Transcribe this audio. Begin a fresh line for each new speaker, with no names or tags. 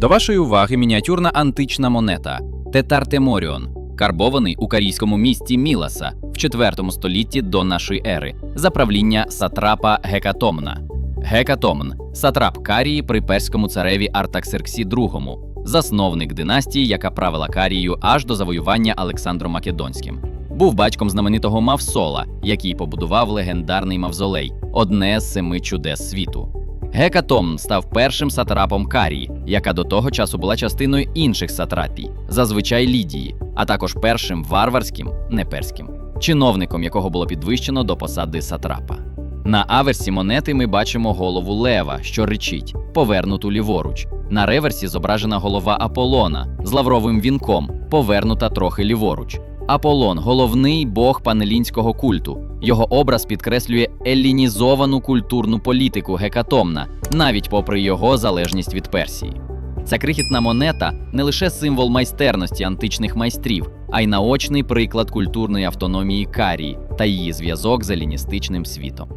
До вашої уваги мініатюрна антична монета Тетартеморіон, карбований у карійському місті Міласа в IV столітті до нашої ери за правління сатрапа Гекатомна. Гекатомн сатрап Карії при перському цареві Артаксерксі II, засновник династії, яка правила Карією аж до завоювання Олександром Македонським. Був батьком знаменитого Мавсола, який побудував легендарний мавзолей, одне з семи чудес світу. Гекатомн став першим сатрапом Карії, яка до того часу була частиною інших сатрапій, зазвичай Лідії, а також першим варварським, не перським, чиновником, якого було підвищено до посади сатрапа. На аверсі монети ми бачимо голову лева, що речить, повернуту ліворуч. На реверсі зображена голова Аполлона з лавровим вінком, повернута трохи ліворуч. Аполлон головний бог панелінського культу. Його образ підкреслює елінізовану культурну політику Гекатомна, навіть попри його залежність від Персії. Ця крихітна монета не лише символ майстерності античних майстрів, а й наочний приклад культурної автономії Карії та її зв'язок з еліністичним світом.